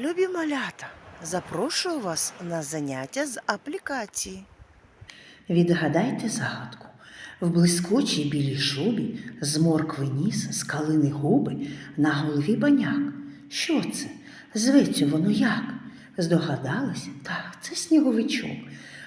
Любі малята, запрошую вас на заняття з аплікації. Відгадайте загадку. В блискучій білій шубі з моркви ніс, з калини губи, на голові баняк. Що це? Зветься воно як? Здогадались? Так, це сніговичок.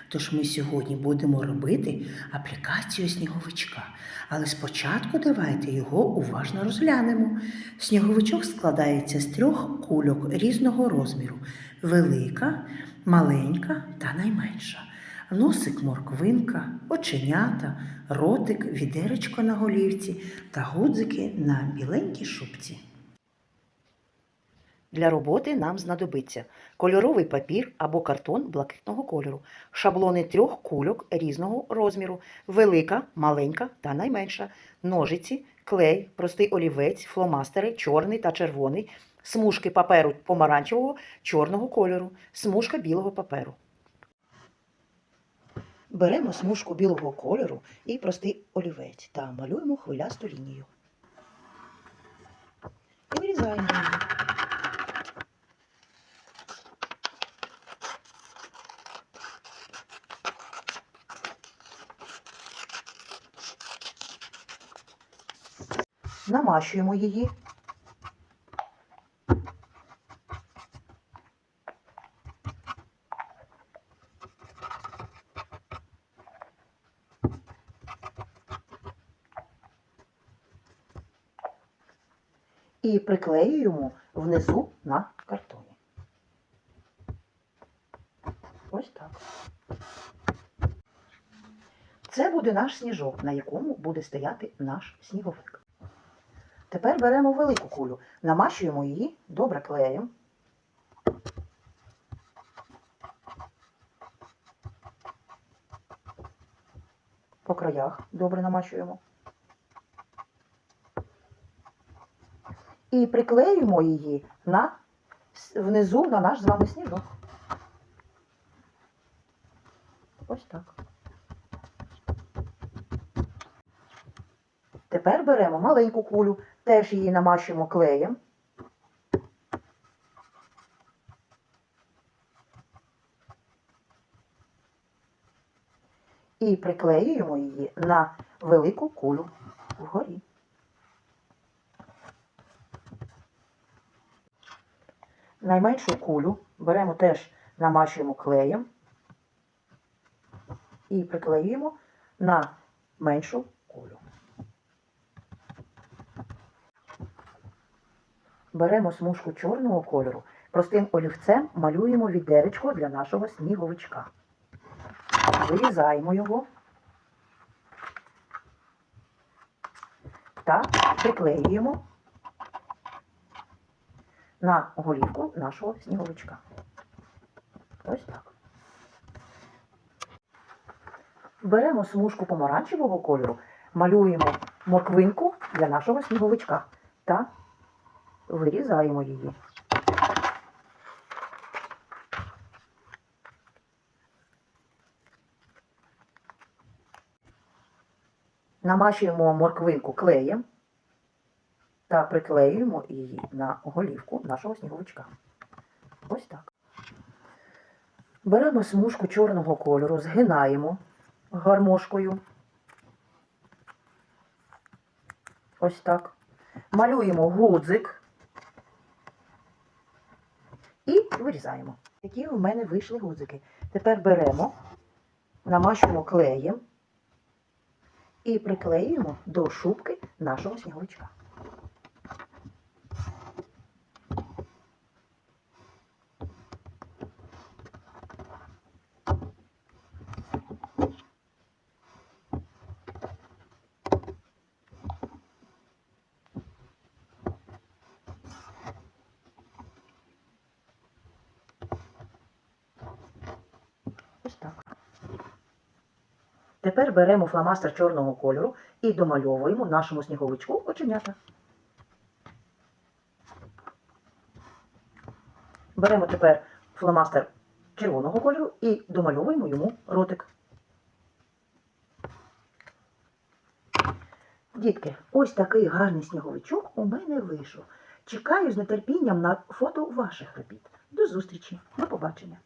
Тож ми сьогодні будемо робити аплікацію сніговичка. Але спочатку давайте його уважно розглянемо. Сніговичок складається з трьох кульок різного розміру: велика, маленька та найменша. Носик морквинка, оченята, ротик, відеречко на голівці та гудзики на біленькій шубці. Для роботи нам знадобиться кольоровий папір або картон блакитного кольору, шаблони трьох кульок різного розміру, велика, маленька та найменша, ножиці, клей, простий олівець, фломастери, чорний та червоний, смужки паперу помаранчевого, чорного кольору, смужка білого паперу. Беремо смужку білого кольору і простий олівець та малюємо хвилясту лінію. І вирізаємо її. Намащуємо її. І приклеюємо внизу на картоні. Ось так. Це буде наш сніжок, на якому буде стояти наш сніговик. Тепер беремо велику кулю, намащуємо її добре клеєм. По краях добре намащуємо. І приклеюємо її на, внизу на наш з вами сніжок. Ось так. Тепер беремо маленьку кулю, теж її намащуємо клеєм. І приклеюємо її на велику кулю вгорі. Найменшу кулю беремо теж намащуємо клеєм і приклеюємо на меншу кулю. Беремо смужку чорного кольору, простим олівцем малюємо відеречко для нашого сніговичка. Вирізаємо його та приклеюємо на голівку нашого сніговичка. Ось так. Беремо смужку помаранчевого кольору, малюємо морквинку для нашого сніговичка та вирізаємо її. Намащуємо морквинку клеєм та приклеюємо її на голівку нашого сніговичка. Ось так. Беремо смужку чорного кольору, згинаємо гармошкою. Ось так. Малюємо гудзик і вирізаємо. Які в мене вийшли гудзики. Тепер беремо, намащуємо клеєм і приклеюємо до шубки нашого сніговичка. Ось так. Тепер беремо фломастер чорного кольору і домальовуємо нашому сніговичку оченята. Беремо тепер фломастер червоного кольору і домальовуємо йому ротик. Дітки, ось такий гарний сніговичок у мене вийшов. Чекаю з нетерпінням на фото ваших робіт. До зустрічі, до побачення.